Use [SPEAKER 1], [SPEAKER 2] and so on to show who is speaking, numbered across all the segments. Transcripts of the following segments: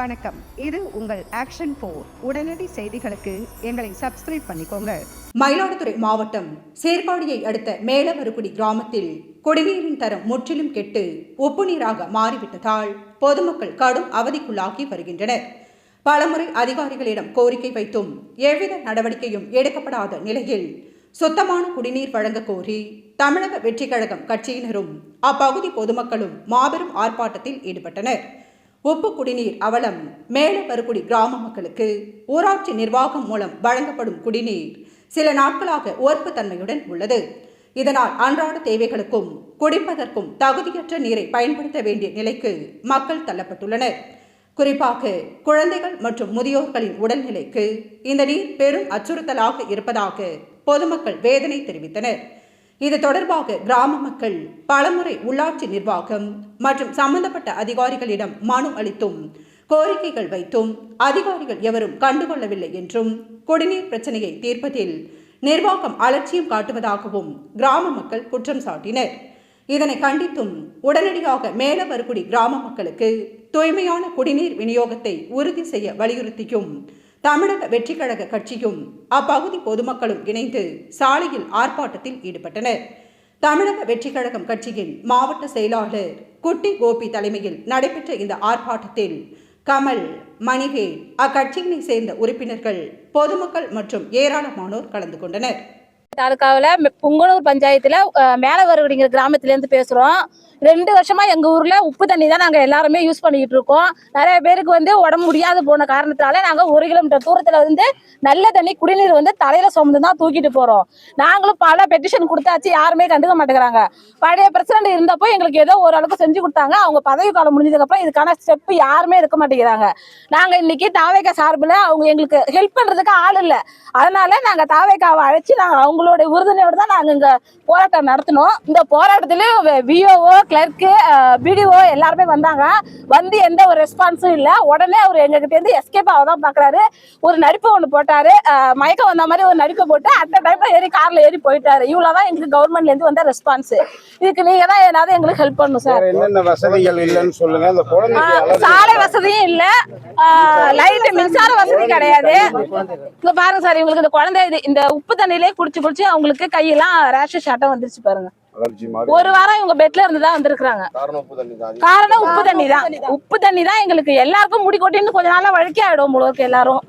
[SPEAKER 1] வணக்கம். இது உங்கள் ஆக்ஷன் போர் உடனடி செய்திகளுக்கு எங்களை சப்ஸ்கிரைப் பண்ணிக்கோங்க.
[SPEAKER 2] மயிலாடுதுறை மாவட்டம் சேர்பாடியை அடுத்த மேலவருக்குடி கிராமத்தில் குடிநீரின் தரம் முற்றிலும் கெட்டு உப்பு நீராக மாறிவிட்டதால் பொதுமக்கள் கடும் அவதிக்குள்ளாகி வருகின்றனர். பலமுறை அதிகாரிகளிடம் கோரிக்கை வைத்தும் எவ்வித நடவடிக்கையும் எடுக்கப்படாத நிலையில் சுத்தமான குடிநீர் வழங்க கோரி தமிழக வெற்றி கழகம் கட்சியினரும் அப்பகுதி பொதுமக்களும் மாபெரும் ஆர்ப்பாட்டத்தில் ஈடுபட்டனர். உப்பு குடிநீர் அவலம் மேலவருக்குடி கிராம மக்களுக்கு ஊராட்சி நிர்வாகம் மூலம் வழங்கப்படும் குடிநீர் சில நாட்களாக உவர்ப்புத்தன்மையுடன் உள்ளது. இதனால் அன்றாட தேவைகளுக்கும் குடிப்பதற்கும் தகுதியற்ற நீரை பயன்படுத்த வேண்டிய நிலைக்கு மக்கள் தள்ளப்பட்டுள்ளனர். குறிப்பாக குழந்தைகள் மற்றும் முதியோர்களின் உடல்நிலைக்கு இந்த நீர் பெரும் அச்சுறுத்தலாக இருப்பதாக பொதுமக்கள் வேதனை தெரிவித்தனர். இது தொடர்பாக கிராம மக்கள் பலமுறை உள்ளாட்சி நிர்வாகம் மற்றும் சம்பந்தப்பட்ட அதிகாரிகளிடம் மனு அளித்தும் கோரிக்கைகள் வைத்தும் அதிகாரிகள் எவரும் கண்டுகொள்ளவில்லை என்றும் குடிநீர் பிரச்சனையை தீர்ப்பதில் நிர்வாகம் அலட்சியம் காட்டுவதாகவும் கிராம மக்கள் குற்றம் சாட்டினர். இதனை கண்டித்தும் உடனடியாக மேலவருக்குடி கிராம மக்களுக்கு தூய்மையான குடிநீர் விநியோகத்தை உறுதி செய்ய வலியுறுத்தியும் தமிழக வெற்றிக் கழக கட்சியும் அப்பகுதி பொதுமக்களும் இணைந்து சாலையில் ஆர்ப்பாட்டத்தில் ஈடுபட்டனர். தமிழக வெற்றிக் கழகம் கட்சியின் மாவட்ட செயலாளர் குட்டி கோபி தலைமையில் நடைபெற்ற இந்த ஆர்ப்பாட்டத்தில் கமல் மணிகே அக்கட்சியினை சேர்ந்த உறுப்பினர்கள் பொதுமக்கள் மற்றும் ஏராளமானோர் கலந்து கொண்டனர்.
[SPEAKER 3] தாலுக்காவில் புங்கனூர் பஞ்சாயத்தில் மேலே அப்படிங்கிற கிராமத்துலேருந்து பேசுகிறோம் ரெண்டு வருஷமா எங்கள் ஊரில் உப்பு தண்ணி தான் நாங்கள் எல்லாருமே யூஸ் பண்ணிக்கிட்டு இருக்கோம். நிறைய பேருக்கு வந்து உடம்பு முடியாது போன காரணத்தினால நாங்கள் ஒரு கிலோமீட்டர் தூரத்தில் வந்து நல்ல தண்ணி குடிநீர் வந்து தலையில் சுமந்து தான் தூக்கிட்டு போகிறோம் நாங்களும் பல பெட்டிஷன் கொடுத்தாச்சு யாருமே கண்டுக்க மாட்டேங்கிறாங்க. பழைய பிரசிடண்ட் இருந்தப்போ எங்களுக்கு ஏதோ ஓரளவுக்கு செஞ்சு கொடுத்தாங்க. அவங்க பதவி காலம் முடிஞ்சதுக்கப்புறம் இதுக்கான ஸ்டெப் யாருமே எடுக்க மாட்டேங்கிறாங்க. நாங்கள் இன்னைக்கு தாவேக்கா சார்பில் அவங்க எங்களுக்கு ஹெல்ப் பண்ணுறதுக்கு ஆள் இல்லை. அதனால நாங்கள் தாவேக்காவை அழைச்சி நாங்கள் அவங்களோட உறுதுணையோடு தான் நாங்கள் இங்கே போராட்டம் நடத்தினோம். இந்த போராட்டத்திலையும் விஓஓ கிளர்க்கு பிடிஓ எல்லாருமே வந்தாங்க. வந்து எந்த ஒரு ரெஸ்பான்ஸும் இல்லை. உடனே அவர் எங்ககிட்ட இருந்து எஸ்கேப் ஆக தான் பார்க்குறாரு ஒரு நடிப்பு ஒன்று போட்டாரு. மயக்கம் வந்த மாதிரி ஒரு நடிப்பை போட்டு அந்த டைம்ல ஏறி கார்ல ஏறி போயிட்டாரு. இவ்வளோ தான் எங்களுக்கு கவர்மெண்ட்ல இருந்து வந்த ரெஸ்பான்ஸ் இதுக்கு நீங்க தான் ஏதாவது எங்களுக்கு ஹெல்ப் பண்ணணும் சார்
[SPEAKER 4] என்னென்ன வசதிகள் இல்லைன்னு சொல்லுங்க. அந்த குழந்தைக்கு
[SPEAKER 3] ஆஹ்
[SPEAKER 4] அலர்ஜி
[SPEAKER 3] சாலை வசதியும் இல்ல. லைட் மின்சார வசதி கிடையாது. இங்க பாருங்க சார் இவங்களுக்கு இந்த குழந்தை இது இந்த உப்பு தண்ணியிலே குடிச்சு குடிச்சு அவங்களுக்கு கையெல்லாம் ரேஷஸ் ஷாட்டம் வந்துருச்சு பாருங்க.
[SPEAKER 4] அலர்ஜி மாதிரி.
[SPEAKER 3] ஒரு வாரம் இவங்க பெட்ல இருந்து தான் வந்திருக்காங்க
[SPEAKER 4] காரணம் உப்பு தண்ணி தான்.
[SPEAKER 3] உப்பு தண்ணி தான். உப்பு தண்ணி தான் எங்களுக்கு. எல்லாருக்கும் முடி கொட்டின்னு கொஞ்ச நாளா வழுக்கி ஆயிடும் முழுவதுக்கு எல்லாரும்.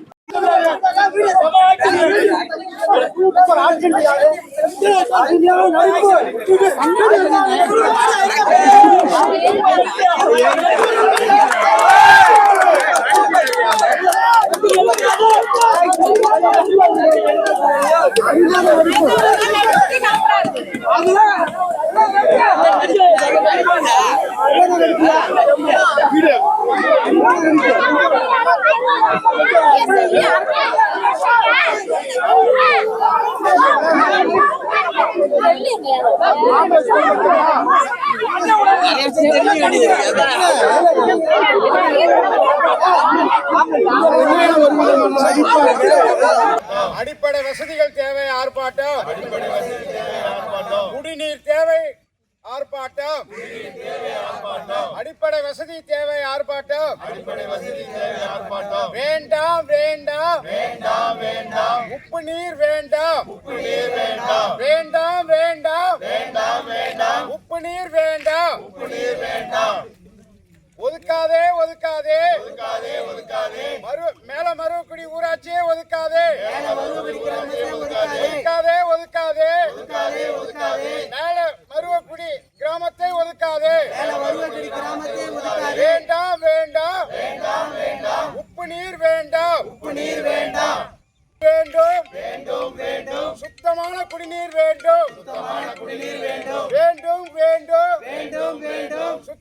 [SPEAKER 5] தெரிஞ்சு அடிப்படை வசதிகள் தேவை ஆர்ப்பாட்டம். குடிநீர் தேவை ஆர்ப்பாட்டம். அடிப்படை வசதி தேவை ஆர்ப்பாட்டம். வேண்டாம் வேண்டாம். வேண்டாம் வேண்டாம். உப்பு நீர் வேண்டாம். உப்பு நீர் வேண்டாம். வேண்டாம் வேண்டாம். வேண்டாம் வேண்டாம். உப்பு நீர் வேண்டாம். உப்பு நீர் வேண்டாம். ஒதுக்காதே. ஒதுக்காதே ஒதுக்காதே. மறு மேல மருவக்குடி ஊராட்சியே ஒதுக்காதே. ஒதுக்காதே. ஒதுக்காதே ஒதுக்காதே. ஒதுக்காதே மேல மருவக்குடி கிராமத்தை ஒதுக்காதே. வேண்டாம் வேண்டாம். வேண்டாம் வேண்டாம். உப்பு நீர் வேண்டாம். உப்பு நீர் வேண்டாம். வேண்டும். வேண்டும் வேண்டும். சுத்தமான குடிநீர் வேண்டும். சுத்தமான குடிநீர் வேண்டும். வேண்டும் வேண்டும். வேண்டும் வேண்டும்.